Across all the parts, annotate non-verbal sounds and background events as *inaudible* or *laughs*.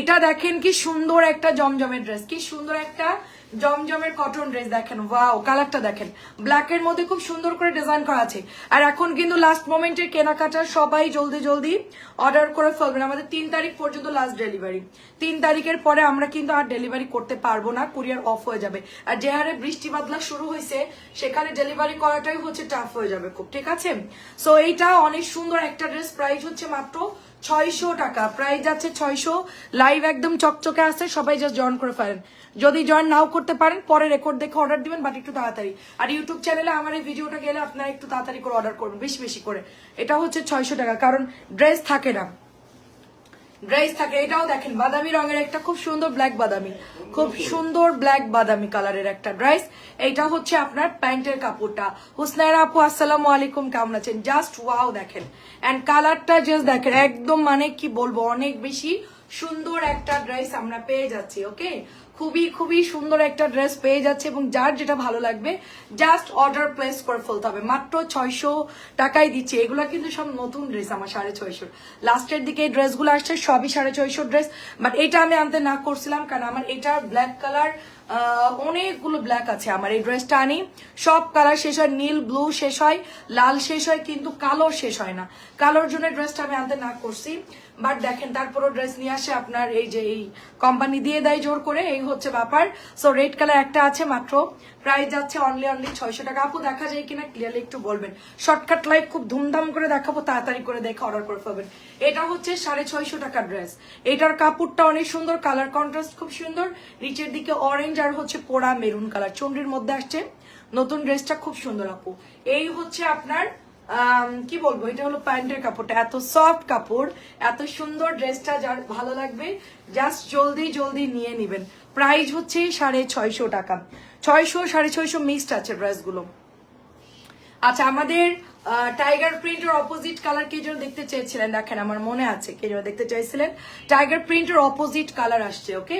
এইটা দেখেন কি সুন্দর একটা জমজমের ড্রেস কি সুন্দর একটা জমজমের কটন ড্রেস দেখেন। ওয়াও কালারটা দেখেন। ব্ল্যাকের মধ্যে খুব সুন্দর করে ডিজাইন করা আছে। আর এখন কিন্তু লাস্ট মোমেন্টের কেনাকাটা সবাই জলদি জলদি অর্ডার করে ফেলবেন। আমাদের তিন তারিখ পর্যন্ত লাস্ট ডেলিভারি তিন তারিখের পরে আমরা কিন্তু আর ডেলিভারি করতে পারব না কুরিয়ার অফ হয়ে যাবে। আর যে হারে বৃষ্টি বাদলা শুরু হয়েছে, সেখানে ডেলিভারি করাটাই হচ্ছে টাফ হয়ে যাবে খুব, ঠিক আছে? সো এইটা অনেক সুন্দর একটা ড্রেস প্রাইস হচ্ছে মাত্র ছয়শো টাকা। প্রাইস আছে ছয়শো। লাইভ একদম চকচকে আছে, সবাই জাস্ট জয়েন করে ফেলেন। যদি জয়েন নাও করতে পারেন, পরে রেকর্ড দেখে অর্ডার দিবেন বাট একটু তাড়াতাড়ি। আর ইউটিউব চ্যানেলে আমার এই ভিডিওটা গেলে আপনারা একটু তাড়াতাড়ি করে অর্ডার করবেন, বেশি বেশি করে। এটা হচ্ছে ছয়শো টাকা, কারণ ড্রেস থাকে না। ড্রেস থাকে, এটাও দেখেন, বাদামি রঙের একটা খুব সুন্দর ব্ল্যাক বাদামি। খুব সুন্দর ব্ল্যাক বাদামি কালারের একটা ড্রেস এইটা হচ্ছে আপনার প্যান্টের কাপড়টা। হুসনায় আপু, আসসালামু আলাইকুম, কেমন আছেন? জাস্ট ওয়াও দেখেন। অ্যান্ড কালারটা জাস্ট দেখেন, একদম মানে কি বলব, অনেক বেশি সুন্দর একটা ড্রেস আমরা পেয়ে যাচ্ছি ওকে খুবই খুবই সুন্দর একটা ড্রেস পেয়ে যাচ্ছে এবং যার যেটা ভালো লাগবে জাস্ট অর্ডার প্লেস করে ফেলতে হবে। মাত্র ছয়শো টাকাই দিচ্ছি। এগুলো কিন্তু সব নতুন ড্রেস আমার সাড়ে ছয়শোর। লাস্টের দিকে এই ড্রেসগুলো আসছে, সবই সাড়ে ছয়শোর ড্রেস বাট এটা আমি আনতে না করছিলাম কারণ আমার এটার ব্ল্যাক কালার অনেকগুলো ব্ল্যাক আছে আমার। এই ড্রেসটা আনি, সব কালার শেষ হয়, নীল ব্লু শেষ হয়, লাল শেষ হয়, কিন্তু কালো শেষ হয় না। কালোর জন্য ড্রেসটা আমি আনতে না করছি। বাট দেখেন তারপরও ড্রেস নিয়ে আসে আপনার এই যে এই কোম্পানি দিয়ে দেয় জোর করে, এই হচ্ছে ব্যাপার। সো রেড কালার একটা আছে মাত্র। প্রাইস যাচ্ছে অনলি অনলি ছয়শো টাকা। আপু, দেখা যায় কিনা? ক্লিয়ারলি একটু বলবেন। শর্টকাট লাইভ খুব ধুমধাম করে দেখাবো, তাড়াতাড়ি করে দেখে অর্ডার করে ফেলবেন। এটা হচ্ছে সাড়ে ছয়শো টাকার ড্রেস এটার কাপড়টা অনেক সুন্দর কালার কন্ট্রাস্ট খুব সুন্দর। নিচের দিকে অরেঞ্জ আর হচ্ছে পোড়া মেরুন কালার চন্ডির মধ্যে আসছে। নতুন ড্রেসটা খুব সুন্দর, আপু। এই হচ্ছে আপনার কি বলব? এটা হলো প্যান্টের কাপড়টা। এত সফট কাপড়, এত সুন্দর ড্রেসটা যার ভালো লাগবে জাস্ট জলদি জলদি নিয়ে নিবেন। প্রাইস হচ্ছে সাড়ে ছয়শো টাকা। ছয়শো, সাড়ে ছয়শো মিক্সড আছে ড্রেসগুলো। আচ্ছা আমাদের টাইগার প্রিন্টের অপোজিট কালার কে যেন দেখতে চেয়েছিলেন, দেখেন আমার মনে আছে, কে যেন দেখতে চাইছিলেন। টাইগার প্রিন্টের অপোজিট কালার আসছে ওকে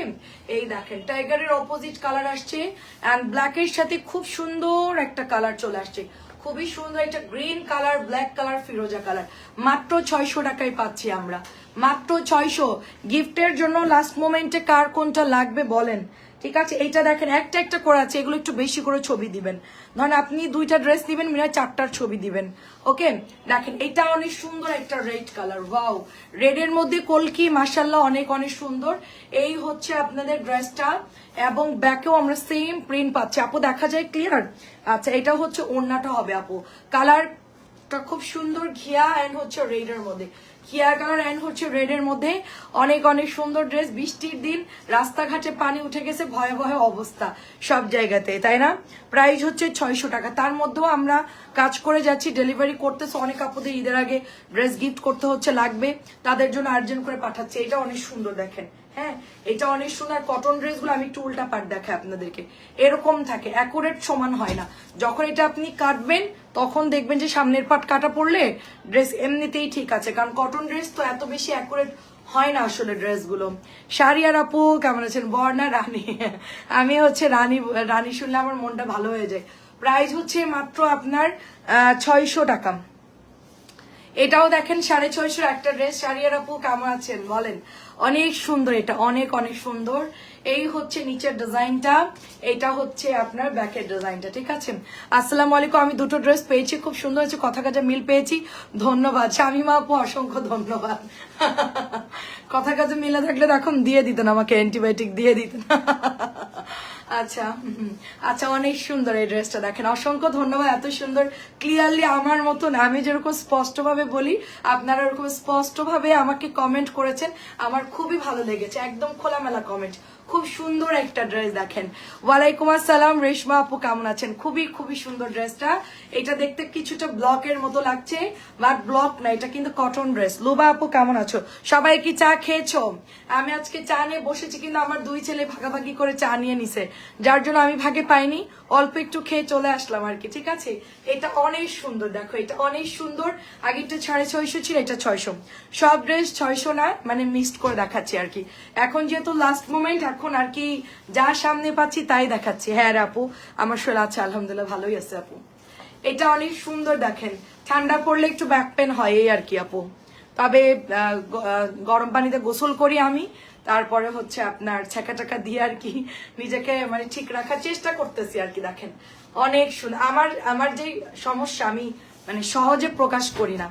এই দেখেন টাইগারের অপোজিট কালার আসছে অ্যান্ড ব্ল্যাকের সাথে খুব সুন্দর একটা কালার চলে আসছে। খুবই সুন্দর একটা গ্রিন কালার ব্ল্যাক কালার ফিরোজা কালার মাত্র ছয়শো টাকায় পাচ্ছি আমরা। মাত্র ছয়শো। গিফটের জন্য লাস্ট মোমেন্টে কার কোনটা লাগবে বলেন? ঠিক আছে? এইটা দেখেন, একটা একটা করে আছে, এগুলো একটু বেশি করে ছবি দিবেন। ধরেন আপনি দুইটা ড্রেস দিবেন, মিনা চারটার ছবি দিবেন। ওকে? দেখেন, এটা অনেক সুন্দর একটা রেড কালার, ওয়াও। রেডের মধ্যে কলকি মাসাল্লাহ অনেক অনেক সুন্দর। এই হচ্ছে আপনাদের ড্রেসটা, এবং ব্যাকেও আমরা সেম প্রিন্ট পাচ্ছি। আপু, দেখা যায় ক্লিয়ার আচ্ছা এটা হচ্ছে ওড়নাটা হবে, আপু। কালারটা খুব সুন্দর, ঘিয়া অ্যান্ড হচ্ছে রেডের মধ্যে। কিয়ার কালার অ্যান্ড হচ্ছে রেডের মধ্যে অনেক অনেক সুন্দর ড্রেস। বৃষ্টির দিন রাস্তাঘাটে পানি উঠে গেছে ভয়াবহ অবস্থা সব জায়গাতে, তাই না? প্রাইস হচ্ছে ছয়শো টাকা। তার মধ্যেও আমরা কাজ করে যাচ্ছি, ডেলিভারি করতেছে অনেক আপুদের। ঈদের আগে ড্রেস গিফট করতে হচ্ছে, লাগবে। তাদের জন্য আর্জেন্ট করে পাঠাচ্ছে। এটা অনেক সুন্দর দেখেন। হ্যাঁ এটা অনেক সুন্দর। কটন ড্রেসগুলো আমি একটু উল্টা পাট দেখাই আপনাদেরকে। এরকম থাকে অ্যাকুরেট সমান হয় না। যখন এটা আপনি কাটবেন, তখন দেখবেন যে সামনের পাট কাটা পড়লে ড্রেস এমনিতেই ঠিক আছে। কারণ কটন ড্রেস তো এত বেশি অ্যাকুরেট হয় না আসলে ড্রেসগুলো আর আপু, কেমন আছেন? বর্ণা, রানী। আমি হচ্ছে রানী রানী শুনলে আমার মনটা ভালো হয়ে যায়। প্রাইস হচ্ছে মাত্র আপনার ছয়শো টাকা। এটাও দেখেন, সাড়ে ছয়শো একটা ড্রেস। শাড়িয়ার আপু কেমন আছেন? বলেন। অনেক সুন্দর এটা, অনেক অনেক সুন্দর। এই হচ্ছে নিচের ডিজাইনটা, এটা হচ্ছে আপনার ব্যাকের ডিজাইনটা, ঠিক আছে? আসসালামু আলাইকুম, আমি দুটো ড্রেস পেয়েছি, খুব সুন্দর হচ্ছে কথা কাজে মিল পেয়েছি। ধন্যবাদ। শামিমা আপু, অসংখ্য ধন্যবাদ। *laughs* কথা কাজে মিলে থাকলে তখন দিয়ে দিতেন আমাকে, অ্যান্টিবায়োটিক দিয়ে দিতেন। *laughs* আচ্ছা। আচ্ছা অনেক সুন্দর এই ড্রেসটা দেখেন। অসংখ্য ধন্যবাদ, এত সুন্দর ক্লিয়ারলি আমার মতন। আমি যেরকম স্পষ্টভাবে বলি, আপনারা ওরকম স্পষ্টভাবে আমাকে কমেন্ট করেছেন, আমার খুবই ভালো লেগেছে। একদম খোলামেলা কমেন্ট খুব সুন্দর একটা ড্রেস দেখেন। ওয়ালাইকুম আসসালাম, রেশমা আপু কেমন আছেন? খুবই খুবই সুন্দর ড্রেসটা এটা দেখতে কিছুটা ব্লকের মতো লাগছে বাট ব্লক না, এটা কিন্তু কটন ড্রেস লোবা আপু, কেমন আছো? সবাই কি চা খেয়েছো? আমি আজকে চা নিয়ে বসেছি, কিন্তু আমার দুই ছেলে ভাগাভাগি করে চা নিয়ে নিছে। যার জন্য আমি ভাগে পাইনি, অল্প একটু খেয়ে চলে আসলাম আর কি, ঠিক আছে? এটা অনেক সুন্দর, দেখো, এটা অনেক সুন্দর। আগেরটা সাড়ে ছয়শো ছিল, এটা ছয়শো। সব ড্রেস ছয়শো না মানে মিক্সড করে দেখাচ্ছি আর কি। এখন যেহেতু লাস্ট মোমেন্ট এখন আর কি যা সামনে পাচ্ছি তাই দেখাচ্ছি। হ্যাঁ আপু, আমার শরীর আছে, আলহামদুলিল্লাহ, ভালোই আছে আপু। এটা অনেক সুন্দর দেখেন। ঠান্ডা পড়লে একটু ব্যাক পেন হয় এই আর কি আপু। তবে গরম পানিতে গোসল করি আমি, তারপরে হচ্ছে আপনার ছাকা টাকা দিয়ে আর কি নিজেকে মানে ঠিক রাখার চেষ্টা করতেছি আর কি দেখেন। অনেক শুন আমার আমার যে সমস্যা, আমি মানে সহজে প্রকাশ করি না।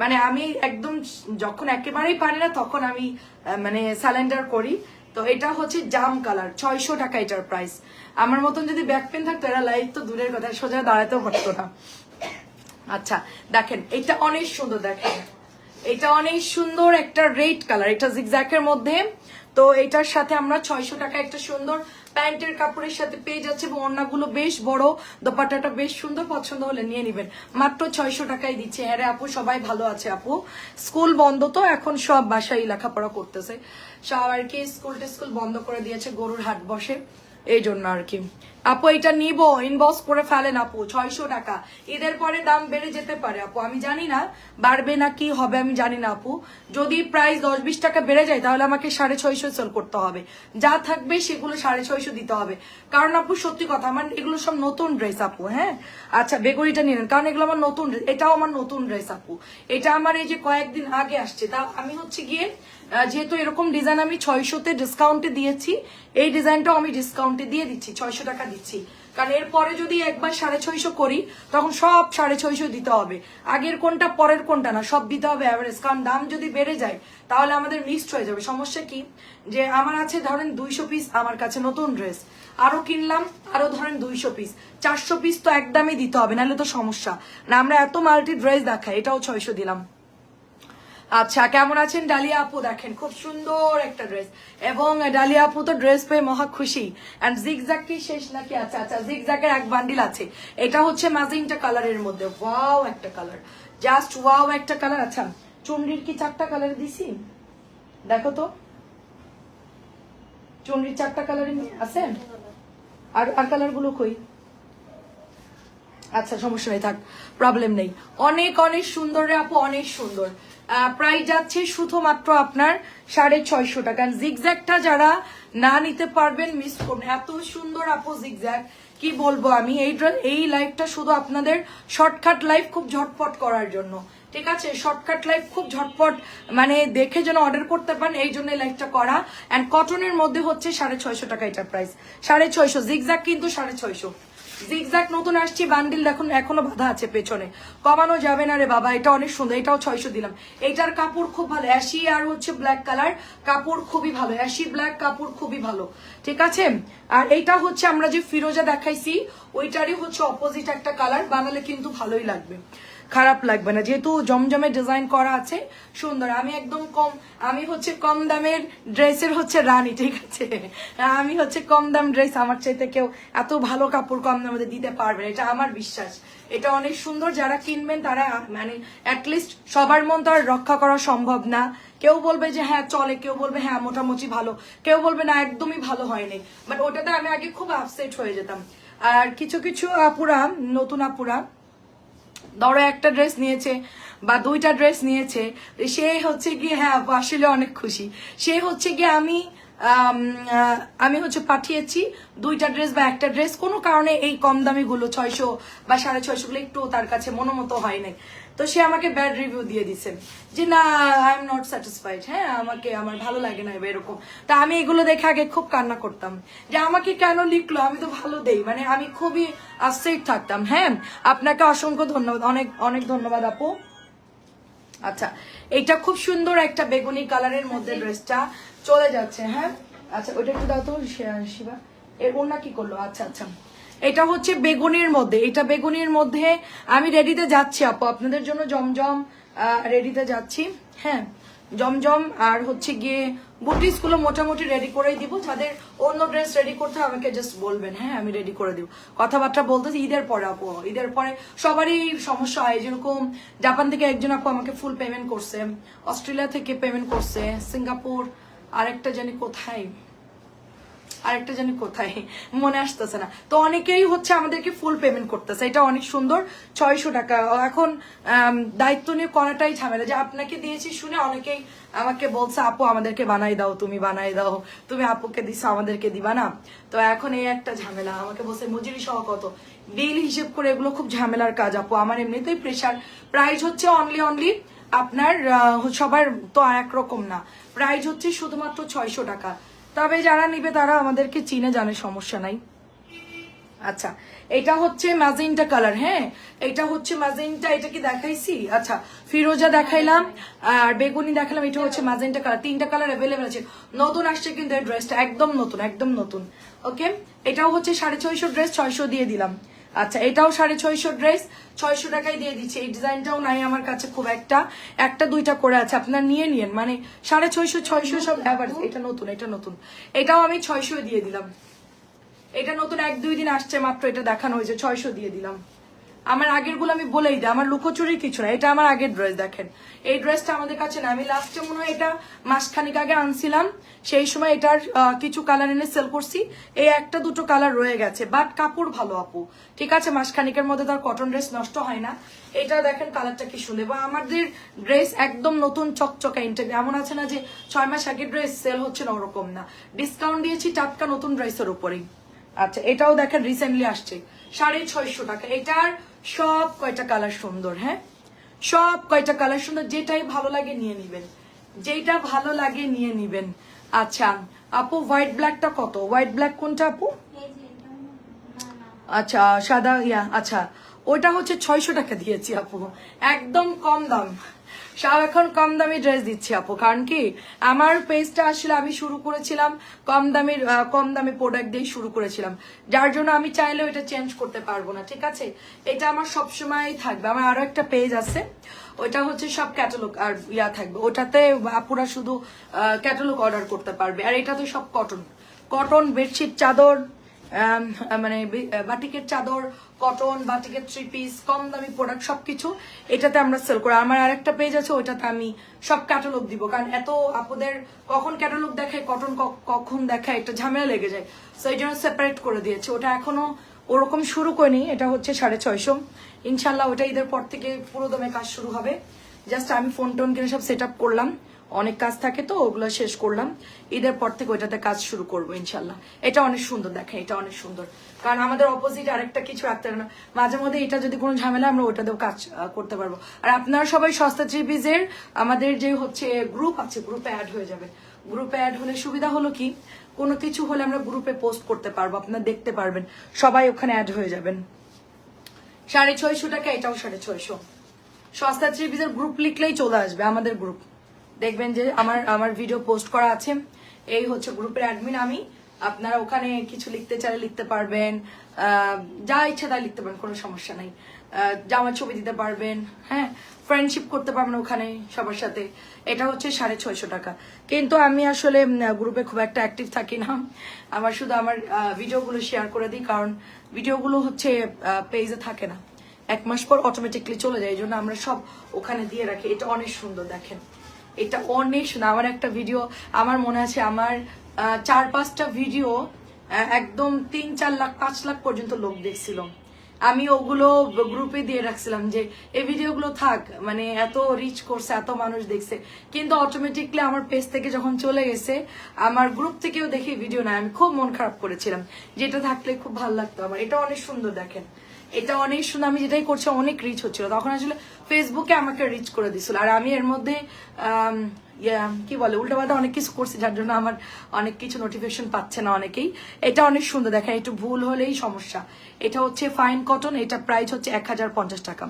মানে আমি একদম যখন একেবারেই পারি না, তখন আমি মানে স্যালেন্ডার করি। তো এটা হচ্ছে জাম কালার, ছয়শো টাকা এটার প্রাইস আমার মতন যদি ব্যাক পেন থাকতো, এরা লাইফ তো দূরের কথা, সোজা দাঁড়াতেও পারতো না। আচ্ছা দেখেন, এটা অনেক সুন্দর, দেখেন। এটা অনেক সুন্দর একটা রেড কালার এটা জিগজ্যাকের মধ্যে। তো এটার সাথে আমরা ছয়শো টাকা একটা সুন্দর প্যান্টের কাপড়ের সাথে পেয়ে যাচ্ছে এবং ওড়নাগুলো বেশ বড় দোপাটাটা বেশ সুন্দর পছন্দ হলে নিয়ে নিবেন। মাত্র ছয়শো টাকায় দিচ্ছে। হ্যাঁ আপু, সবাই ভালো আছে আপু? স্কুল বন্ধ তো, এখন সব বাসায় লেখাপড়া করতেছে। সব আর কি স্কুল টিস্কুল বন্ধ করে দিয়েছে, গরুর হাট বসে। এই জন্য আর কি। আপু এটা নিবো ইনবক্স করে ফেলেন আপু, ছয়শো টাকা। ঈদের পরে দাম বেড়ে যেতে পারে আপু, আমি জানি না, বাড়বে না কি হবে আমি জানি না আপু। যদি প্রাইস দশ বিশ টাকা বেড়ে যায়, তাহলে আমাকে সাড়ে ছয়শো সেল করতে হবে। যা থাকবে সেগুলো সাড়ে ছয়শো দিতে হবে। কারণ আপু, সত্যি কথা, আমার এগুলো সব নতুন ড্রেস আপু হ্যাঁ? আচ্ছা বেগুনিটা নিলেন কারণ এগুলো আমার নতুন, এটাও আমার নতুন ড্রেস আপু। এটা আমার এই যে কয়েকদিন আগে আসছে, তা আমি হচ্ছে গিয়ে যেহেতু এরকম ডিজাইন আমি ছয়শোতে ডিসকাউন্টে দিয়েছি, এই ডিজাইনটাও আমি ডিসকাউন্টে দিয়ে দিচ্ছি, ছয়শো টাকা দিচ্ছি। কারণ এরপরে যদি একবার সাড়ে ছয়শো করি, তখন সব সাড়ে ছয়শো দিতে হবে। আগের কোনটা, পরের কোনটা না, সব দিতে হবে অ্যাভারেজ কারণ দাম যদি বেড়ে যায়, তাহলে আমাদের মিক্সড হয়ে যাবে। সমস্যা কি? যে আমার আছে ধরেন দুইশো পিস আমার কাছে নতুন ড্রেস আরও কিনলাম, আরও ধরেন দুইশো পিস চারশো পিস তো একদমই দিতে হবে, নাহলে তো সমস্যা। না, আমরা এত মাল্টি ড্রেস দেখাই, এটাও ছয়শো দিলাম। আচ্ছা কেমন আছেন? ডালিয়া আপু দেখেন, খুব সুন্দর একটা ড্রেস এবং ডালিয়া আপু তো ড্রেস পেয়ে মহা খুশি। অ্যান্ড কি শেষ নাকি? আচ্ছা আচ্ছা জিগজ্যাকের এক বান্ডিল আছে। এটা হচ্ছে ম্যাজিংটা কালারের মধ্যে। ওয়াও একটা কালার জাস্ট ওয়াও একটা কালার আচ্ছা চুনরির কি চারটা কালার দিছি? দেখো তো। চুনরির চারটা কালারই আছে? আর আর কালারগুলো কই? আচ্ছা সমস্যা নেই, থাক। প্রবলেম নেই। অনেক অনেক সুন্দর রে আপু, অনেক সুন্দর। প্রাইস যাচ্ছে শুধুমাত্র আপনার সাড়ে ছয়শো টাকা। জিগজ্যাকটা যারা না নিতে পারবেন মিস করবেন, এত সুন্দর আপু জিগজ্যাক কি বলব আমি, এই এই লাইফটা শুধু আপনাদের শর্টকাট লাইফ খুব ঝটপট করার জন্য। ঠিক আছে? শর্টকাট লাইফ খুব ঝটপট মানে দেখে যেন অর্ডার করতে পারেন, এই জন্য লাইফটা করা। অ্যান্ড কটনের মধ্যে হচ্ছে সাড়ে ছয়শো টাকা এটার প্রাইস সাড়ে ছয়শো জিগজ্যাক কিন্তু সাড়ে ছয়শো। জিগজ্যাক নতুন আসছে বান্ডিল দেখুন, এখনও বাধা আছে পেছনে। কমানো যাবে না রে বাবা, এটা অনেক সুন্দর, এটাও ছয়শো দিলাম। এটার কাপড় খুব ভালো, অ্যাশি আর হচ্ছে ব্ল্যাক কালার কাপড় খুবই ভালো, অ্যাশি ব্ল্যাক কাপড় খুবই ভালো, ঠিক আছে? আর এইটা হচ্ছে আমরা যে ফিরোজা দেখাইছি, ওইটারই হচ্ছে অপোজিট একটা কালার বানালে কিন্তু ভালোই লাগবে। খারাপ লাগবে না। যেহেতু জমজমে ডিজাইন করা আছে, সুন্দর। আমি একদম কম আমি হচ্ছে কম দামের ড্রেসের হচ্ছে রানী, ঠিক আছে? আমি হচ্ছে কম দাম ড্রেস আমার চাইতে কেউ এত ভালো কাপড় কম দামে দিতে পারবে এটা আমার বিশ্বাস। এটা অনেক সুন্দর। যারা কিনবেন, তারা মানে অ্যাটলিস্ট সবার মন তো আর রক্ষা করা সম্ভব না। কেউ বলবে যে হ্যাঁ চলে। কেউ বলবে হ্যাঁ মোটামুটি ভালো। কেউ বলবে, না, একদমই ভালো হয়নি। বাট ওটাতে আমি আগে খুব আপসেট হয়ে যেতাম। আর কিছু কিছু আপুরা, নতুন আপুরা ধরো একটা ড্রেস নিয়েছে বা দুইটা ড্রেস নিয়েছে সে হচ্ছে গিয়ে হ্যাঁ আসলে অনেক খুশি। সে হচ্ছে গিয়ে আমি আমি হচ্ছে পাঠিয়েছি দুইটা ড্রেস বা একটা ড্রেস কোনো কারণে এই কম দামি গুলো ছয়শো বা সাড়ে ছয়শোগুলো একটু তার কাছে মনোমতো হয় নাই। তো সে আমাকে ব্যাড রিভিউ দিয়ে দিছে। যে না আই এম নট স্যাটিসফাইড হ্যাঁ আমাকে আমার ভালো লাগে না এরকম। তা আমি এগুলো দেখে আগে খুব কান্না করতাম। যে আমাকে কেন লিখলো? আমি তো ভালো দেই। মানে আমি খুবই আশ্চর্য থাকতাম। হ্যাঁ আপনাকে অসংখ্য ধন্যবাদ। অনেক অনেক ধন্যবাদ আপু। আচ্ছা এটা খুব সুন্দর একটা বেগুনি কালারের মধ্যে ড্রেসটা চলে যাচ্ছে। হ্যাঁ আচ্ছা ওটা একটু দাও তো শিবা। এর ওনা কি করল? আচ্ছা আচ্ছা। এটা হচ্ছে বেগুনির মধ্যে, এটা বেগুনির মধ্যে আমি রেডিতে যাচ্ছি আপু। আপনাদের জন্য জমজম রেডিতে যাচ্ছি। হ্যাঁ জমজম আর হচ্ছে গিয়ে বুটিসগুলো মোটামুটি রেডি করেই দিব। যাদের অন্য ড্রেস রেডি করতে আমাকে জাস্ট বলবেন হ্যাঁ আমি রেডি করে দিব। কথাবার্তা বলতেছি ঈদের পরে আপু, ঈদের পরে সবারই সমস্যা হয়। যেরকম জাপান থেকে একজন আপু আমাকে ফুল পেমেন্ট করছে, অস্ট্রেলিয়া থেকে পেমেন্ট করছে, সিঙ্গাপুর, আরেকটা জানি কোথায়। আরেকটা জানি কোথায়, মনে আসতেছে না। তো অনেকেই হচ্ছে আমাদেরকে ফুল পেমেন্ট করতেছে। এটা অনেক সুন্দর, ছয়শো টাকা। এখন দায়িত্ব নিয়ে করাটাই ঝামেলা। যে আপনাকে দিয়েছি শুনে অনেকেই আমাকে বলছে, আপু, আমাদেরকে বানাই দাও, তুমি বানাই দাও। তুমি আপুকে দিছো, আমাদেরকে দিবা না। তো এখন এই একটা ঝামেলা। আমাকে বলছে, মজুরি সহ কত? বিল হিসেব করে এগুলো খুব ঝামেলার কাজ, আপু। আমার এমনিতেই প্রেশার প্রাইস হচ্ছে অনলি অনলি আপনার সবার তো একরকম না। প্রাইস হচ্ছে শুধুমাত্র ছয়শো টাকা। তবে যারা নিবে তারা আমাদেরকে চিনে জানে, সমস্যা নাই। আচ্ছা এটা হচ্ছে ম্যাজেন্টা কালার হ্যাঁ? এটা হচ্ছে ম্যাজেন্টা, এটা কি দেখাইছি? আচ্ছা ফিরোজা দেখাইলাম, আর বেগুনি দেখালাম, এটা হচ্ছে ম্যাজেন্টা কালার। তিনটা কালার অ্যাভেলেবেল আছে। নতুন আসছে কিন্তু ড্রেসটা একদম নতুন একদম নতুন। ওকে এটাও হচ্ছে সাড়ে ছয়শো ড্রেস ছয়শো দিয়ে দিলাম। আচ্ছা এটাও সাড়ে ছয়শো ড্রেস ছয়শো টাকায় দিয়ে দিচ্ছে। এই ডিজাইনটাও নাই আমার কাছে খুব একটা। একটা দুইটা করে আছে আপনার নিয়ে নিন মানে সাড়ে ছয়শো ছয়শো সব অ্যাভারেজ এটা নতুন এটা নতুন। এটাও আমি ছয়শো দিয়ে দিলাম। এটা নতুন এক দুই দিন আসছে মাত্র এটা দেখানো হয়েছে ছয়শো দিয়ে দিলাম। আমার আগেরগুলো আমি বলেই দিই, আমার লুকোচুরি কিছু না, এটা আমার আগের ড্রেস দেখেন। এই ড্রেসটা আমাদের কাছে না, আমি লাস্টে মনে হয় এটা মাসখানিক আগে আনছিলাম, সেই সময় এটার কিছু কালার এনে সেল করছি, এই একটা দুটো কালার রয়ে গেছে বাট কাপড় ভালো আপু। ঠিক আছে, মাসখানিকের মধ্যে তার কটন ড্রেস নষ্ট হয় না। এটা দেখেন কালারটা কি সুন্দর বা আমাদের ড্রেস একদম নতুন চকচকা ইন্টারভিউ এমন আছে না যে ছয় মাস আগের ড্রেস সেল হচ্ছে না, ওরকম না। ডিসকাউন্ট দিয়েছি টাটকা নতুন ড্রেসের উপরেই। আচ্ছা এটাও দেখেন রিসেন্টলি আসছে, সাড়ে ছয়শো টাকা। এটার সব কয়টা কালার সুন্দর হ্যাঁ? সব কয়টা কালার সুন্দর, যেটাই ভালো লাগে নিয়ে নিবেন। যেটা ভালো লাগে নিয়ে নিবেন। আচ্ছা আপু হোয়াইট ব্ল্যাকটা কত? হোয়াইট ব্ল্যাক কোনটা আপু? আচ্ছা সাদা, ইয়া আচ্ছা। ওটা হচ্ছে ছয়শো টাকা দিয়েছি আপু। একদম কম দাম। সব এখন কম দামি ড্রেস দিচ্ছি আপু, কারণ কি আমার পেজটা আসলে আমি শুরু করেছিলাম, কম দামের কম দামি প্রোডাক্ট দিয়ে শুরু করেছিলাম। যার জন্য আমি চাইলেও এটা চেঞ্জ করতে পারব না, ঠিক আছে? এটা আমার সবসময় থাকবে। আমার আরও একটা পেজ আছে, ওইটা হচ্ছে সব ক্যাটালগ আর ইয়া থাকবে। ওটাতে আপুরা শুধু ক্যাটালগ অর্ডার করতে পারবে। আর এটা তো সব কটন কটন বেডশিট চাদর মানে বাটিকের চাদর কটন বাটিকের থ্রি পিস কম দামি প্রোডাক্ট সবকিছু এটাতে আমরা সেল করি। আমার আরেকটা পেজ আছে, ওইটাতে আমি সব ক্যাটালগ দিব। কারণ এত আপুদের কখন ক্যাটালগ দেখায় কটন কখন দেখায়, একটা ঝামেলা লেগে যায়। সো এই জন্য সেপারেট করে দিয়েছে। ওটা এখনও ওরকম শুরু করিনি, এটা হচ্ছে সাড়ে ছয়শো। ইনশাল্লাহ ওটা ঈদের পর থেকে পুরো দমে কাজ শুরু হবে। জাস্ট আমি ফোন টোন কিনে সব সেট করলাম। অনেক কাজ থাকে তো, ওগুলো শেষ করলাম। ঈদের পর থেকে ওইটাতে কাজ শুরু করব, ইনশাল্লাহ। এটা অনেক সুন্দর দেখেন এটা অনেক সুন্দর। কারণ আমাদের অপোজিট আরেকটা কিছু রাখতে না, মাঝে মধ্যে এটা যদি কোনো ঝামেলা, আমরা ওটাতেও কাজ করতে পারব। আর আপনারা সবাই সস্তা থ্রিপিজের আমাদের যে হচ্ছে গ্রুপ আছে গ্রুপে অ্যাড হয়ে যাবে। গ্রুপে অ্যাড হলে সুবিধা হলো কি? কোনো কিছু হলে আমরা গ্রুপে পোস্ট করতে পারব, আপনারা দেখতে পারবেন। সবাই ওখানে অ্যাড হয়ে যাবেন। সাড়ে ছয়শো টাকা, এটাও সাড়ে ছয়শো। সস্তা থ্রি গ্রুপ লিখলেই চলে আসবে আমাদের গ্রুপ দেখবেন যে আমার আমার ভিডিও পোস্ট করা আছে। এই হচ্ছে গ্রুপের অ্যাডমিন আমি। আপনারা ওখানে কিছু লিখতে চাইলে লিখতে পারবেন। যা ইচ্ছা তাই লিখতে পারেন, কোনো সমস্যা নেই। জামার ছবি দিতে পারবেন হ্যাঁ? ফ্রেন্ডশিপ করতে পারবেন ওখানে সবার সাথে। এটা হচ্ছে সাড়ে ছয়শো টাকা। কিন্তু আমি আসলে গ্রুপে খুব একটা অ্যাক্টিভ থাকি না। আমার শুধু আমার ভিডিওগুলো শেয়ার করে দিই, কারণ ভিডিওগুলো হচ্ছে পেজে থাকে না। এক মাস পর অটোমেটিকলি চলে যায়। এই জন্য আমরা সব ওখানে দিয়ে রাখি। এটা অনেক সুন্দর, দেখেন। এটা অনেক সুন্দর, আমার একটা ভিডিও আমার মনে আছে আমার চার পাঁচটা ভিডিও একদম তিন, চার লাখ, পাঁচ লাখ পর্যন্ত লোক দেখছিল। আমি ওগুলো গ্রুপে দিয়ে রাখছিলাম যে, এই ভিডিওগুলো থাক মানে এত রিচ করছে, এত মানুষ দেখছে। কিন্তু অটোমেটিকলি আমার পেজ থেকে যখন চলে গেছে, আমার গ্রুপ থেকেও দেখে ভিডিও নাই। আমি খুব মন খারাপ করেছিলাম। যেটা থাকলে খুব ভালো লাগতো আমার। এটা অনেক সুন্দর দেখেন। এটা অনেক সুন্দর আমি যেটাই করছি, অনেক রিচ হচ্ছিল। তখন আসলে ফেসবুকে আমাকে রিচ করে দিছিল। আর আমি এর মধ্যে কি বলে, উল্টাপাল্টা অনেক কিছু করছি, যার জন্য আমার অনেক কিছু নোটিফিকেশন পাচ্ছে না অনেকেই। এটা অনেক সুন্দর দেখেন একটু ভুল হলেই সমস্যা। এটা হচ্ছে ফাইন কটন এটা প্রাইস হচ্ছে এক হাজার পঞ্চাশ টাকা।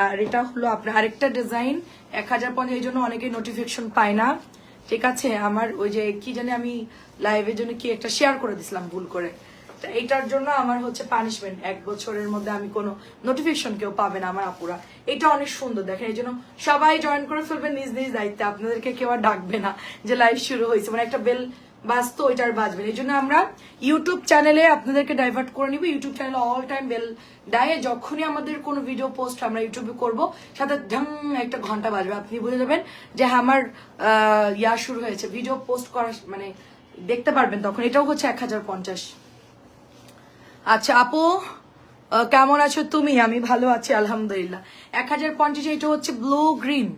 আর এটা হলো আপনার আরেকটা ডিজাইন এক হাজার পঞ্চাশ, এই জন্য অনেকেই নোটিফিকেশন পায় না। ঠিক আছে, আমার ওই যে কি জানি আমি লাইভের জন্য কি একটা শেয়ার করে দিছিলাম ভুল করে। তা এটার জন্য আমার হচ্ছে পানিশমেন্ট এক বছরের মধ্যে আমি কোনো নোটিফিকেশন কেউ পাবে না আমার আপুরা। এটা অনেক সুন্দর দেখেন এই জন্য সবাই জয়েন করে ফেলবেন নিজ নিজ দায়িত্বে। আপনাদেরকে কেউ আর ডাকবে না যে লাইভ শুরু হয়েছে মানে একটা বেল বাজতো ওইটার বাজবে। এই জন্য আমরা ইউটিউব চ্যানেলে আপনাদেরকে ডাইভার্ট করে নিব। ইউটিউব চ্যানেলে অল টাইম বেল ডায়ে যখনই আমাদের কোনো ভিডিও পোস্ট আমরা ইউটিউবে করব সাথে ঢং একটা ঘণ্টা বাজবে। আপনি বুঝে যাবেন যে হ্যাঁ, আমার ইয়া শুরু হয়েছে। ভিডিও পোস্ট করা মানে দেখতে পারবেন তখন। এটাও হচ্ছে এক হাজার পঞ্চাশ। আচ্ছা আপু কেমন আছো তুমি? আমি ভালো আছি, আলহামদুলিল্লাহ। এক হাজার পঞ্চাশ, এটা হচ্ছে ব্লু গ্রিন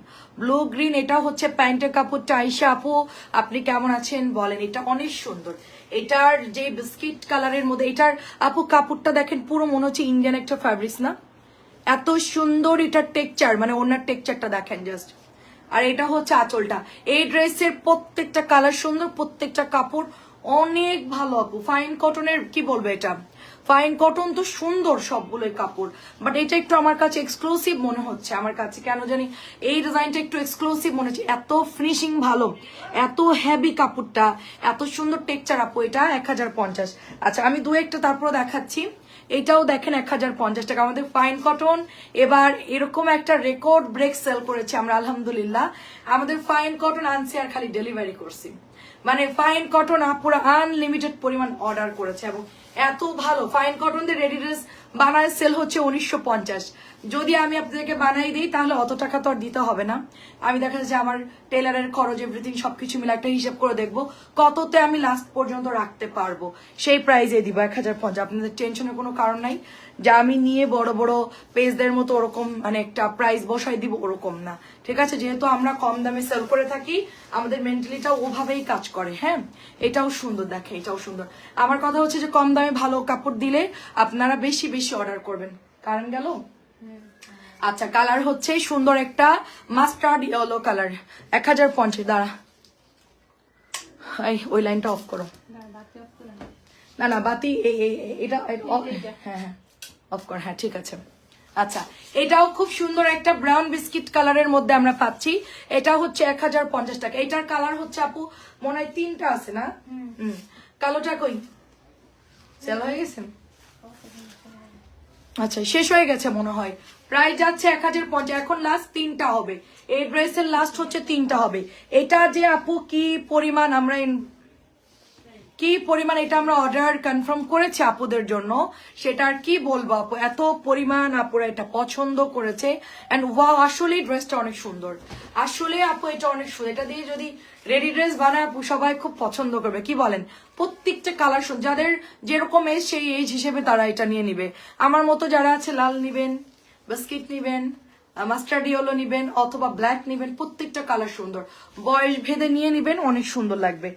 ব্লু গ্রিন এটা হচ্ছে প্যান্টের কাপড়টা আইসা আপু, আপনি কেমন আছেন? বলেন, এটা অনেক সুন্দর। এটার যে বিস্কিট কালারের মধ্যে, এটার, আপু, কাপড়টা দেখেন, পুরো মনে হচ্ছে ইন্ডিয়ান একটা ফ্যাব্রিক্স না? এত সুন্দর এটার টেকচার মানে ওনার টেকচারটা দেখেন জাস্ট আর এটা হচ্ছে আঁচলটা। এই ড্রেসের প্রত্যেকটা কালার সুন্দর, প্রত্যেকটা কাপড় অনেক ভালো, আপু। ফাইন কটনের কি বলব এটা? ফাইন কটন তো সুন্দর সবগুলোই কাপড় বাট এটা একটু আমার কাছে এক্সক্লুসিভ মনে হচ্ছে। আমার কাছে কেন জানি এই ডিজাইনটা একটু এক্সক্লুসিভ মনে হচ্ছে। এত ফিনিশিং ভালো, এত হেভি কাপড়টা, এত সুন্দর টেকচার আপু, এটা এক হাজার পঞ্চাশ। আচ্ছা আমি দু একটা তারপর দেখাচ্ছি। এটাও দেখেন এক হাজার পঞ্চাশ টাকা। আমাদের ফাইন কটন এবার এরকম একটা রেকর্ড ব্রেক সেল করেছে আমরা, আলহামদুলিল্লাহ। আমাদের ফাইন কটন আনছি আর খালি ডেলিভারি করছি। মানে ফাইন কটন আপুরা আনলিমিটেড পরিমাণ অর্ডার করেছে এবং এত ভালো। ফাইন কটন দিয়ে রেডি ড্রেস বানায় সেল হচ্ছে উনিশশো পঞ্চাশ। যদি আমি আপনাদেরকে বানাই দিই, তাহলে অত টাকা তো আর দিতে হবে না। আমি দেখা যাচ্ছে আমার টেলারের খরচ এভরিথিং সবকিছু মিলে একটা হিসাব করে দেখব কততে আমি লাস্ট পর্যন্ত রাখতে পারব। সেই প্রাইজে দিব এক হাজার পঞ্চাশ। আপনাদের টেনশনের কোনো কারণ নাই। যে আমি নিয়ে বড় বড় পেজদের মতো ওরকম মানে একটা প্রাইস বসাই দিব ওরকম না। ঠিক আছে? যেহেতু আমরা কম দামে সেল করে থাকি, আমাদের মেন্টালিটাও ওভাবেই কাজ করে হ্যাঁ? এটাও সুন্দর দেখে এটাও সুন্দর। আমার কথা হচ্ছে যে কম দামে ভালো কাপড় দিলে আপনারা বেশি বেশি অর্ডার করবেন। কারণ গেল? আচ্ছা কালার হচ্ছে সুন্দর একটা মাস্টার্ড ইয়েলো কালার এক হাজার পঞ্চাশ দাঁড়া। ওই লাইনটা অফ করো। না না বাতি এটা হ্যাঁ হ্যাঁ অফ কর হ্যাঁ ঠিক আছে। আচ্ছা এটাও খুব সুন্দর একটা ব্রাউন বিস্কিট কালারের মধ্যে আমরা পাচ্ছি। এটা হচ্ছে এক হাজার পঞ্চাশ টাকা। এটার কালার হচ্ছে আপু মনে হয় তিনটা আছে না? হুম। কালোটা কই? সেল হয়ে গেছে? আচ্ছা শেষ হয়ে গেছে মনে হয়। প্রায় যাচ্ছে এক হাজার পঞ্চাশ, এখন লাস্ট তিনটা হবে। এই ড্রেসের লাস্ট হচ্ছে তিনটা হবে। এটা যে আপু কি পরিমাণ আমরা কি পরিমাণ এটা আমরা অর্ডার কনফার্ম করেছি আপুদের জন্য, সেটা আর কি বলব আপু? এত পরিমাণ আপুরা এটা পছন্দ করেছে। অ্যান্ড ওয়া আসলে ড্রেসটা অনেক সুন্দর। আসলে আপু এটা অনেক সুন্দর। এটা দিয়ে যদি রেডি ড্রেস বানায় সবাই খুব পছন্দ করবে। কি বলেন? প্রত্যেকটা কালার যাদের যেরকম এজ সেই এজ হিসেবে তারা এটা নিয়ে নিবে। আমার মতো যারা আছে, লাল নিবেন, বিস্কিট নিবেন মাস্টার্ড ইয়েলো নিবেন, অথবা ব্ল্যাক নিবেন, প্রত্যেকটা কালার সুন্দর। বয়স ভেদে নিয়ে নিবেন, অনেক সুন্দর লাগবে।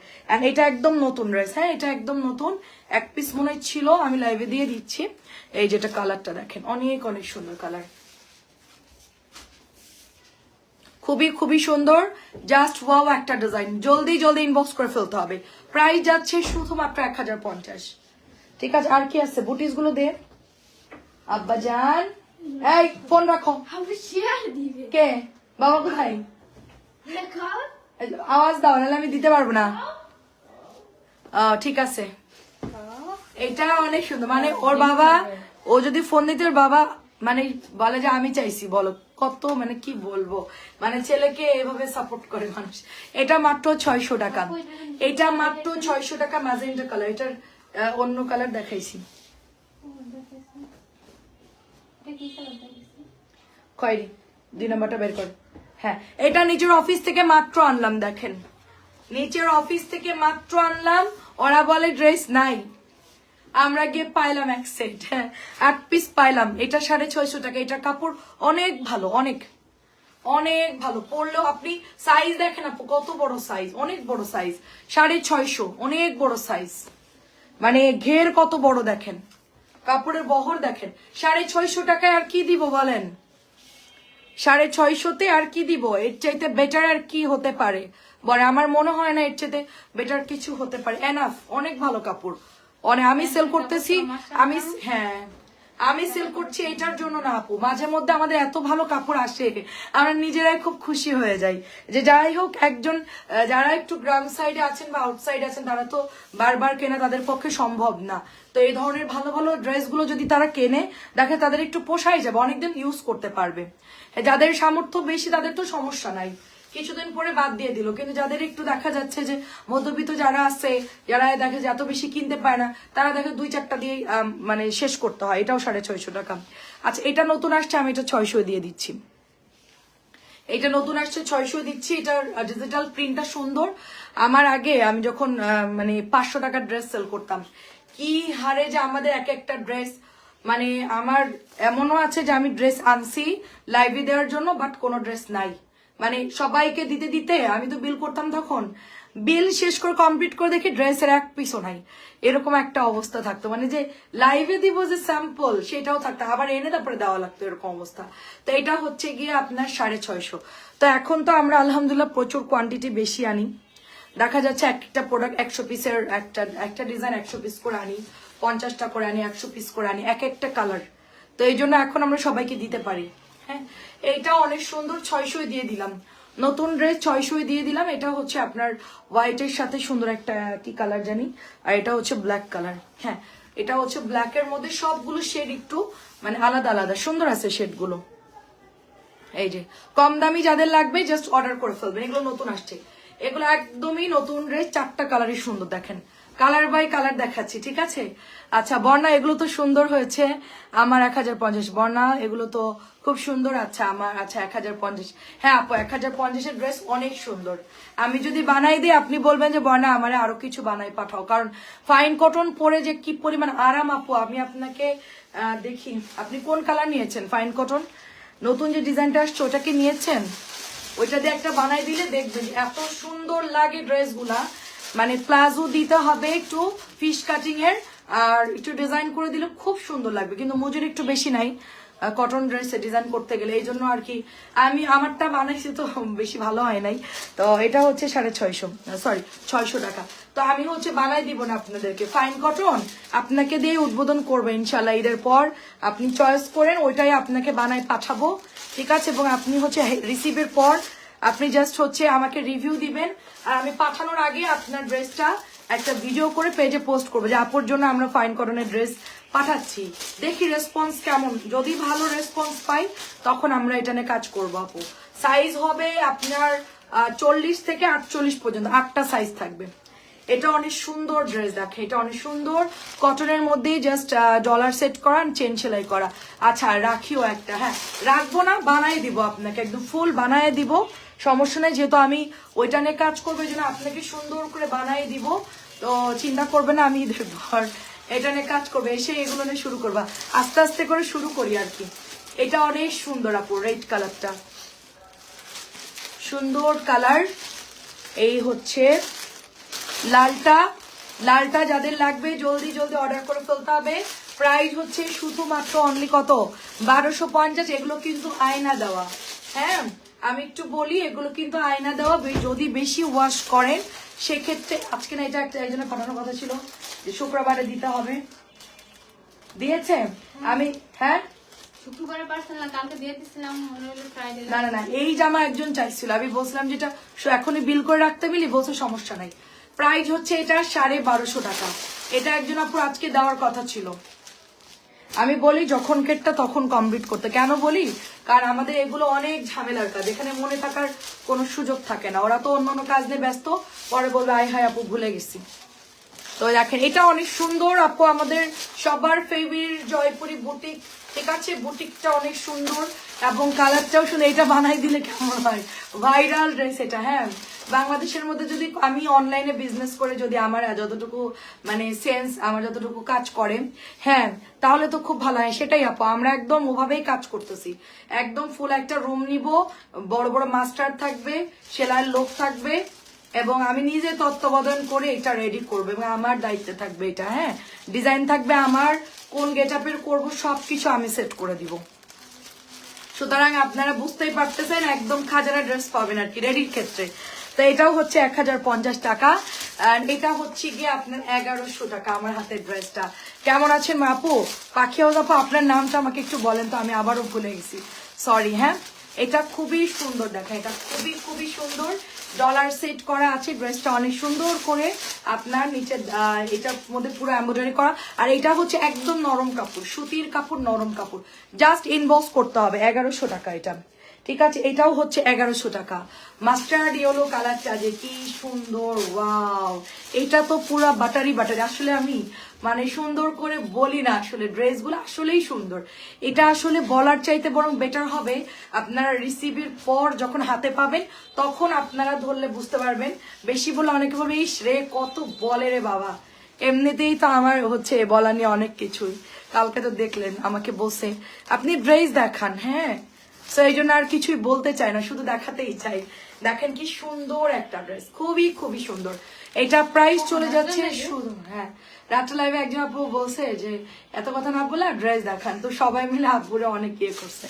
এটা একদম নতুন ড্রেস হ্যাঁ এটা একদম নতুন। এক পিস মনে ছিল, আমি লাইভে দিয়ে দিচ্ছি। এই যেটা কালারটা দেখেন, অনেক অনেক সুন্দর কালার খুবই খুবই সুন্দর। জাস্ট ওয়াও একটা ডিজাইন জলদি জলদি ইনবক্স করে ফেলতে হবে। প্রাইস যাচ্ছে শুধুমাত্র এক হাজার পঞ্চাশ। ঠিক আছে আর কি আছে? বুটিসগুলো দে। আব্বা জান। এই ফোন রাখো। কে? বাবা কোথায়? আওয়াজ দাও নাহলে আমি দিতে পারব না। ঠিক আছে। এটা অনেক সুন্দর। মানে ওর বাবা ও যদি ফোন দিতে ওর বাবা মানে বলে যে আমি চাইছি, বলো। কত মানে কি বলব? মানে ছেলেকে এভাবে সাপোর্ট করে মানুষ। এটা মাত্র ছয়শো টাকা। এটা মাত্র ছয়শো টাকা ম্যাজেন্টা কালার এটার অন্য কালার দেখাইছি। এটা কি কালার দেখাইছে খয়েরি, দুই নম্বরটা বের কর। হ্যাঁ এটা নিজের অফিস থেকে মাত্র আনলাম, দেখেন। নিচের অফিস থেকে মাত্র আনলাম। ওরা বলে ড্রেস নাই। আমরা গিয়ে পাইলাম এক সেট আট পিস পাইলাম। এটা সাড়ে ছয়শো টাকা। এটা কাপড় অনেক ভালো, অনেক। অনেক ভালো। পরলেও আপনি সাইজ দেখেন আপু, কত বড় সাইজ অনেক বড় সাইজ সাড়ে ছয়শো, অনেক বড় সাইজ মানে ঘের কত বড় দেখেন। কাপড়ের বহর দেখেন। সাড়ে ছয়শো টাকায় আর কি দিব বলেন? সাড়ে ছয়শোতে আর কি দিব? এর চাইতে বেটার আর কি হতে পারে? বলে আমার মনে হয় না এর চাইতে বেটার কিছু হতে পারে। এনাফ অনেক ভালো কাপড়। অনেক আমি সেল করতেছি আমি হ্যাঁ আমি সেল করছি এটার জন্য না আপু মাঝে মধ্যে আমাদের এত ভালো কাপড় আসে আমরা নিজেরাই খুব খুশি হয়ে যাই। যে যাই হোক একজন যারা একটু গ্রাম সাইডে আছেন বা আউটসাইডে আছেন তারা তো বারবার কেনা তাদের পক্ষে সম্ভব না। তো এই ধরনের ভালো ভালো ড্রেসগুলো যদি তারা কেনে দেখে তাদের একটু পোষাই যাবে অনেকদিন ইউজ করতে পারবে। যাদের সামর্থ্য বেশি তাদের তো সমস্যা নাই। কিছুদিন পরে বাদ দিয়ে দিল। কিন্তু যাদের একটু দেখা যাচ্ছে যে মধ্যবিত্ত যারা আছে, যারা দেখে যে এত বেশি কিনতে পায় না, তারা দেখে দুই চারটা দিয়ে মানে শেষ করতে হয়। এটাও সাড়ে ছয়শো টাকা। আচ্ছা এটা নতুন আসছে, আমি এটা ছয়শো দিয়ে দিচ্ছি। এটা নতুন আসছে, ছয়শো দিচ্ছি। এটার ডিজিটাল প্রিন্টটা সুন্দর। আমার আগে আমি যখন মানে পাঁচশো টাকার ড্রেস সেল করতাম, কি হারে যে আমাদের এক একটা ড্রেস মানে আমার এমনও আছে যে আমি ড্রেস আনছি লাইভে দেওয়ার জন্য বাট কোনো ড্রেস নাই। সবাইকে দিতে দিতে আমি তো বিল করতাম তখন। বিল শেষ করে কমপ্লিট করে দেখি ড্রেসের এক পিসও নাই। এরকম একটা অবস্থা থাকতো। মানে যে লাইভে দিব যে স্যাম্পল সেটাও থাকতো। আবার এনে তারপরে দেওয়া লাগতো এরকম অবস্থা। তো এটা হচ্ছে গিয়ে আপনার সাড়ে ছয়শো। তো এখন তো আমরা আলহামদুলিল্লাহ প্রচুর কোয়ান্টিটি বেশি আনি। দেখা যাচ্ছে একটা প্রোডাক্ট একশো পিসের একটা একটা ডিজাইন একশো পিস করে আনি, পঞ্চাশটা করে আনি, একশো পিস করে আনি, এক একটা কালার তো এই জন্য এখন আমরা সবাইকে দিতে পারি। হ্যাঁ এইটা অনেক সুন্দর ছয়শোই দিয়ে দিলাম। নতুন ড্রেস ছয়শোই দিয়ে দিলাম। এটা হচ্ছে আপনার হোয়াইটের সাথে সুন্দর একটা কি কালার জানি? আর এটা হচ্ছে ব্ল্যাক কালার হ্যাঁ এটা হচ্ছে ব্ল্যাকের মধ্যে সবগুলো শেড একটু মানে আলাদা আলাদা, সুন্দর আছে শেডগুলো এই যে, কম দামি যাদের লাগবে জাস্ট অর্ডার করে ফেলবেন। এগুলো নতুন আসছে। এগুলো একদমই নতুন ড্রেস চারটা কালারই সুন্দর, দেখেন। কালার বাই কালার দেখাচ্ছি, ঠিক আছে? আচ্ছা বর্ণা, এগুলো তো সুন্দর হয়েছে। আমার এক হাজার পঞ্চাশ। বর্ণা, এগুলো তো খুব সুন্দর আচ্ছা আমার আচ্ছা এক হাজার পঞ্চাশ। হ্যাঁ আপু, এক হাজার পঞ্চাশের ড্রেস অনেক সুন্দর। আমি যদি বানাই দিই, আপনি বলবেন যে, বর্ণা, আমার আরও কিছু বানাই পাঠাও। কারণ ফাইন কটন পরে যে কি পরিমাণ আরাম, আপু, আমি আপনাকে দেখি। আপনি কোন কালার নিয়েছেন ফাইন কটন নতুন যে ডিজাইনটা আসছে ওটা কি নিয়েছেন? ওইটা দিয়ে একটা বানাই দিলে দেখবেন এত সুন্দর লাগে ড্রেসগুলা মানে প্লাজো দিতে হবে একটু ফিশ কাটিং এর, আর একটু ডিজাইন করে দিলে খুব সুন্দর লাগবে। কিন্তু মজুরি একটু বেশি নাই। কটন ড্রেসে ডিজাইন করতে গেলে, এই জন্য আর কি আমি, আমারটা বানাইছি তো বেশি ভালো হয় নাই। তো এটা হচ্ছে সাড়ে ছয়শো সরি ছয়শো টাকা। তো আমি হচ্ছে বানাই দিব না আপনাদেরকে। ফাইন কটন আপনাকে দিয়ে উদ্বোধন করব ইনশাল্লাহ ঈদের পর। আপনি চয়েস করেন, ওইটাই আপনাকে বানাই পাঠাবো। ঠিক আছে? এবং আপনি হচ্ছে রিসিভের পর আপনি জাস্ট হচ্ছে আমাকে রিভিউ দিবেন। আর আমি পাঠানোর আগে আপনার ড্রেসটা একটা ভিডিও করে পেজে পোস্ট করব যে আপুর জন্য আমরা ফাইন কটনের ড্রেস পাঠাচ্ছি। দেখি রেসপন্স কেমন। যদি ভালো রেসপন্স পাই, তখন আমরা এটা নিয়ে কাজ করব, আপু। সাইজ হবে আপনার চল্লিশ থেকে আটচল্লিশ পর্যন্ত। আটটা সাইজ থাকবে। এটা অনেক সুন্দর ড্রেস দেখে। এটা অনেক সুন্দর। কটনের মধ্যেই জাস্ট ডলার সেট করা চেন সেলাই করা। আচ্ছা রাখিও একটা হ্যাঁ। রাখব না, বানাই দিব আপনাকে। একদম ফুল বানায় দিব। সমস্যা নেই, যেহেতু আমি ওইটা নিয়ে কাজ করব, এই জন্য আপনাকে সুন্দর করে বানাই দিব। তো চিন্তা করবে না, আমি পর এটা নিয়ে কাজ করবে, এসে এগুলো নিয়ে শুরু করবা। আস্তে আস্তে করে শুরু করি আর কি। এটা অনেক সুন্দর আপু রেড কালারটা সুন্দর কালার এই হচ্ছে লালটা। লালটা যাদের লাগবে জলদি জলদি অর্ডার করে ফেলতে হবে। প্রাইস হচ্ছে শুধুমাত্র অনলি কত? বারোশো পঞ্চাশ, এগুলো কিন্তু আয়না দেওয়া। হ্যাঁ? আমি একটু বলি, এগুলো কিন্তু আয়না দেওয়া। যদি বেশি ওয়াশ করেন সেক্ষেত্রে আজকে না এটা একটা একজনের পাঠানোর কথা ছিল যে শুক্রবারে দিতে হবে। দিয়েছে? আমি হ্যাঁ? না না না এই জামা একজন চাইছিল। আমি বলছিলাম যেটা এখনই বিল করে রাখতে মিলি বলছে সমস্যা নাই। প্রাইস হচ্ছে এটা সাড়ে বারোশো টাকা। এটা একজন আপুর আজকে দেওয়ার কথা ছিল। আমি বলি যখন কেটটা তখন কমপ্লিট করতে। কেন বলি? কারণ আমাদের এগুলো অনেক ঝামেলার কাজ। এখানে মনে থাকার কোনো সুযোগ থাকে না। ওরা তো অন্য অন্য কাজ নিয়ে ব্যস্ত। পরে বলবে, আয় হায় আপু, ভুলে গেছি। তো দেখেন, এটা অনেক সুন্দর। আপু, আমাদের সবার ফেভারিট জয়পুরি বুটিক। ঠিক আছে? বুটিকটা অনেক সুন্দর এবং কালারটাও সুন্দর এটা বানাই দিলে কেমন হয়? ভাইরাল ড্রেস এটা হ্যাঁ? বাংলাদেশের মধ্যে যদি আমি অনলাইনে বিজনেস করে যদি আমার যতটুকু মানে সেন্স আমার যতটুকু কাজ করে হ্যাঁ তাহলে তো খুব ভালো। হয়, সেটাই আপু, আমরা একদম ওভাবেই কাজ করতেছি। একদম ফুল একটা রুম নিব, বড় বড় মাস্টার থাকবে, সেলাইয়ের লোক থাকবে, এবং আমি নিজে তত্ত্বাবধান করে এটা রেডি করব, এবং আমার দায়িত্বে থাকবে এটা হ্যাঁ। ডিজাইন থাকবে আমার, কোন গেট আপের করব, সবকিছু আমি সেট করে দিব। সুতরাং আপনারা বুঝতেই পারতেছেন, একদম খাজানা ড্রেস পাবেন আর কি রেডির ক্ষেত্রে। তো এটাও হচ্ছে এক হাজার পঞ্চাশ টাকা। এটা হচ্ছে গিয়ে আপনার এগারোশো টাকা আমার হাতের ড্রেসটা। কেমন আছেন আপু? পাখি আপু, আপনার নামটা আমাকে একটু বলেন তো, আমি আবারও ভুলে গেছি। সরি হ্যাঁ? এটা খুবই সুন্দর দেখা, এটা খুবই খুবই সুন্দর। ডলার সেট করা আছে, ড্রেসটা অনেক সুন্দর করে আপনার নিচে এটার মধ্যে পুরো এমব্রয়ডারি করা। আর এটা হচ্ছে একদম নরম কাপড়, সুতির কাপড়, নরম কাপড়। জাস্ট ইনবক্স করতে হবে, এগারোশো টাকা এটা। ঠিক আছে, এটাও হচ্ছে এগারোশো টাকা। মাস্টার্ড ইয়েলো কালারটা যে কি সুন্দর, ওয়াও। এটা তো পুরো বাটারি বাটারি। আসলে আমি মানে সুন্দর করে বলি না আসলে, ড্রেসগুলো আসলেই সুন্দর। এটা আসলে বলার চাইতে বরং বেটার হবে আপনারা রিসিভের পর যখন হাতে পাবেন, তখন আপনারা ধরলে বুঝতে পারবেন। বেশি বলে অনেকে বলবে, ইস রে, কত বলে রে বাবা। এমনিতেই তো আমার হচ্ছে বলা নিয়ে অনেক কিছুই। কালকে তো দেখলেন, আমাকে বসে আপনি ড্রেস দেখান। হ্যাঁ তো এই জন্য আর কিছুই বলতে চাই না শুধু দেখাতেই চাই। দেখেন কি সুন্দর একটা ড্রেস খুবই খুবই সুন্দর। এটা প্রাইস চলে যাচ্ছে শুধু হ্যাঁ। রাত্রে লাইভে একজন আপু বলছে যে এত কথা না বলে ড্রেস দেখান। তো সবাই মিলে আপুরে অনেক ইয়ে করছে।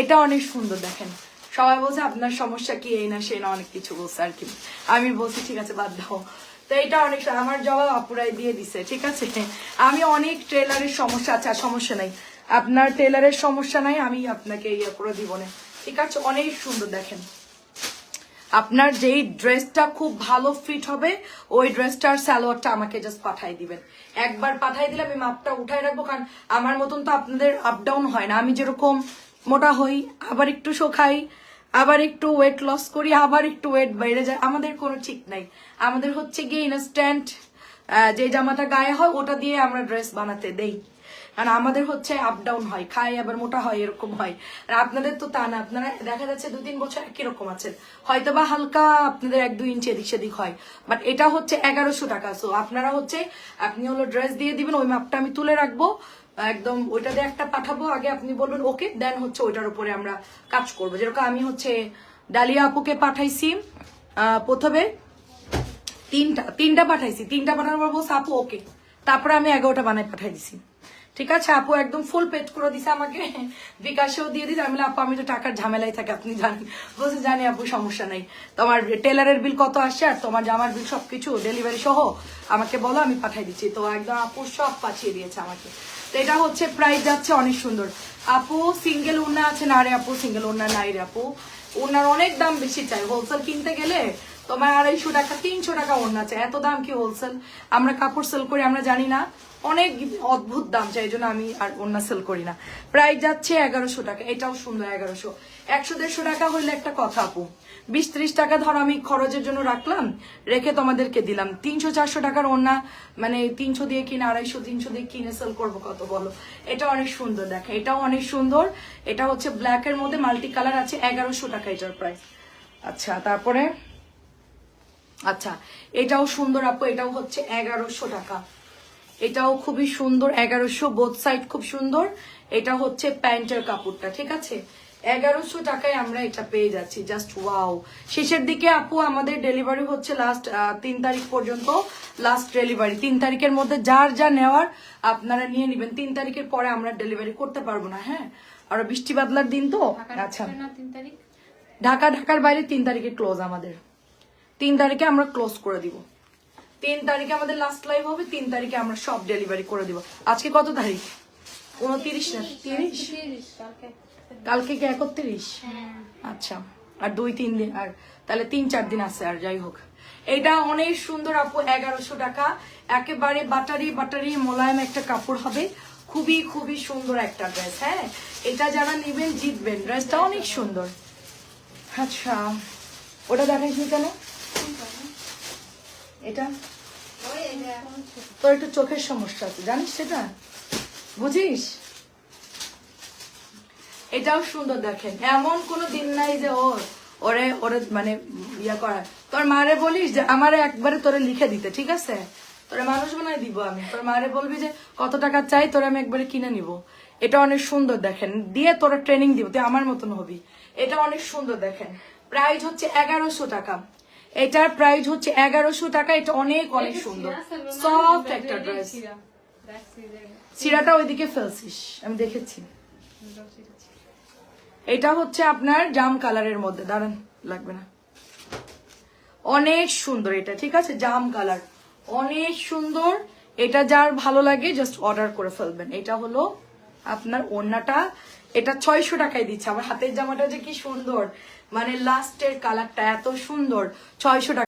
এটা অনেক সুন্দর দেখেন। সবাই বলছে আপনার সমস্যা কি? এই না সেই না অনেক কিছু বলছে আর কি। আমি বলছি ঠিক আছে বাদ দাও। তো এটা অনেক আমার জবাব আপুরাই দিয়ে দিছে ঠিক আছে? আমি অনেক ট্রেলারের সমস্যা আছে আর সমস্যা নাই। আপনার টেলারের সমস্যা নাই, আমি আপনাকে ইয়ে করে দিব না। ঠিক আছে? অনেক সুন্দর, দেখেন। আপনার যেই ড্রেসটা খুব ভালো ফিট হবে, ওই ড্রেসটার সালোয়ারটা আমাকে জাস্ট পাঠাই দিবেন। একবার পাঠাই দিলে আমি মাপটা উঠাই রাখব, কারণ আমার মতন তো আপনাদের আপ ডাউন হয় না। আমি যেরকম মোটা হই, আবার একটু শোখাই আবার একটু ওয়েট লস করি, আবার একটু ওয়েট বেড়ে যায়, আমাদের কোনো ঠিক নাই। আমাদের হচ্ছে গিয়ে ইনস্ট্যান্ট যে জামাটা গায়ে হয়, ওটা দিয়ে আমরা ড্রেস বানাতে দেই। কারণ আমাদের হচ্ছে আপ ডাউন হয় খাই আবার মোটা হয়, এরকম হয়। আর আপনাদের তো তা না, আপনারা দেখা যাচ্ছে দু তিন বছর একই রকম আছেন। হয়তো বা হালকা আপনাদের এক দুই ইঞ্চি এদিক সেদিক হয় বাট এটা হচ্ছে এগারোশো টাকা। সো আপনারা হচ্ছে, আপনি হলো ড্রেস দিয়ে দিবেন, ওই মাপটা আমি তুলে রাখব। একদম ওইটা দিয়ে একটা পাঠাবো, আগে আপনি বলবেন ওকে দেন হচ্ছে ওইটার উপরে আমরা কাজ করব। যেরকম আমি হচ্ছে ডালিয়া আপুকে পাঠাইছি প্রথমে তিনটা তিনটা পাঠাইছি। তিনটা পাঠানোর পর বলছে, আপু ওকে তারপরে আমি এগারোটা বানায় পাঠাই দিছি। ঠিক আছে, আপু একদম ফুল পেড করে দিছে আমাকে। বিকাশেও দিয়ে দিছে। আমি আপু, আমি তো টাকার ঝামেলাই থাকে, আপনি জানেন। বলছে, জানি আপু, সমস্যা নাই। তোমার টেলারের বিল কত আসছে আর তোমার জামার বিল সবকিছু ডেলিভারি সহ আমাকে বলো, আমি পাঠাই দিচ্ছি। তো একদম আপু সব পাঠিয়ে দিয়েছে আমাকে। তো এটা হচ্ছে প্রাইস যাচ্ছে অনেক সুন্দর। আপু সিঙ্গেল উন্না আছে না রে আপু? সিঙ্গেল উন্না নাই রে আপু। উন্নার অনেক দাম বেশি চাই। হোলসেল কিনতে গেলে তোমার আড়াইশো টাকা, তিনশো টাকা ওড়না চাই এত দাম কি হোলসেল আমরা কাপড় সেল করি, আমরা জানি না। অনেক অদ্ভুত দাম চাই, এই জন্য আমি আর ওড়না সেল করি না। প্রাইস যাচ্ছে এগারোশো টাকা, এটাও সুন্দর, এগারোশো। একশো দেড়শো টাকা হইলে একটা কথা আপু, বিশ ত্রিশ টাকা ধরো আমি খরচের জন্য রাখলাম, রেখে তোমাদেরকে দিলাম। তিনশো চারশো টাকার ওড়না মানে তিনশো দিয়ে কিনে, আড়াইশো, তিনশো দিয়ে কিনে সেল করব কত বলো? এটা অনেক সুন্দর, দেখে, এটাও অনেক সুন্দর। এটা হচ্ছে ব্ল্যাক এর মধ্যে মাল্টি কালার আছে, এগারোশো টাকা এটার প্রাইস আচ্ছা তারপরে? আচ্ছা এটাও সুন্দর আপু এটাও হচ্ছে এগারোশো টাকা। এটাও খুবই সুন্দর এগারোশো বোথ সাইড খুব সুন্দর। এটা হচ্ছে প্যান্টের কাপড়টা ঠিক আছে? এগারোশো টাকায় আমরা এটা পেয়ে যাচ্ছি জাস্ট ওয়াও শেষের দিকে আপু আমাদের ডেলিভারি হচ্ছে লাস্ট তিন তারিখ পর্যন্ত লাস্ট ডেলিভারি তিন তারিখের মধ্যে যার যা নেওয়ার আপনারা নিয়ে নেবেন। তিন তারিখের পরে আমরা ডেলিভারি করতে পারব না হ্যাঁ? আর বৃষ্টি বাদলার দিন তো? আচ্ছা। ঢাকা ঢাকার বাইরে তিন তারিখে ক্লোজ আমাদের। তিন তারিখে আমরা ক্লোজ করে দিব। তিন তারিখে আমাদের লাস্ট লাইভ হবে, তিন তারিখে আমরা সব ডেলিভারি করে দিব। আজকে কত তারিখ? উনতিরিশ না, তিরিশ? কালকে কি একত্রিশ? আচ্ছা আর দুই, তিন দিন, আর তাহলে তিন, চার দিন আছে, আর যাই হোক। এটা অনেক সুন্দর আপু, এগারোশো টাকা। একেবারে বাটারি বাটারি মোলায়েম একটা কাপড় হবে। খুবই খুবই সুন্দর একটা ড্রেস হ্যাঁ? এটা যারা নেবেন জিতবেন। ড্রেসটা অনেক সুন্দর। আচ্ছা ওটা দেখাইছি কেন এটা? তোর একটু চোখের সমস্যা আছে জানিস সেটা? বুঝিস? এটাও সুন্দর দেখেন। এমন কোনো দিন নাই যে ওর ওরে ওরে মানে ইয়া করা তোর মারে বলিস যে আমারে একবারে তোরে লিখে দিতে ঠিক আছে? তোরে মানুষ বানাই দিব আমি। তোর মারে বলবি যে কত টাকা চাই তোরে আমি একবারে কিনে নিব। এটা অনেক সুন্দর দেখেন। দিয়ে তোরা ট্রেনিং দিব তুই আমার মতন হবি। এটা অনেক সুন্দর দেখেন। প্রাইস হচ্ছে এগারোশো টাকা। এটার প্রাইস হচ্ছে এগারোশো টাকা। এটা অনেক অনেক সুন্দর। সফট একটা ড্রেস সিরাটা ওইদিকে ফেলছিস আমি দেখেছি। এটা হচ্ছে আপনার জাম কালারের মধ্যে। দাঁড়ান লাগবে না। অনেক সুন্দর এটা ঠিক আছে? জাম কালার। অনেক সুন্দর। এটা যার ভালো লাগে জাস্ট অর্ডার করে ফেলবেন। এটা হলো আপনার ওড়নাটা। এটা ছয়শো টাকায় দিচ্ছে। আমার হাতের জামাটা যে কি সুন্দর। মানে লাস্টের কালারটা এত সুন্দর ছয়শো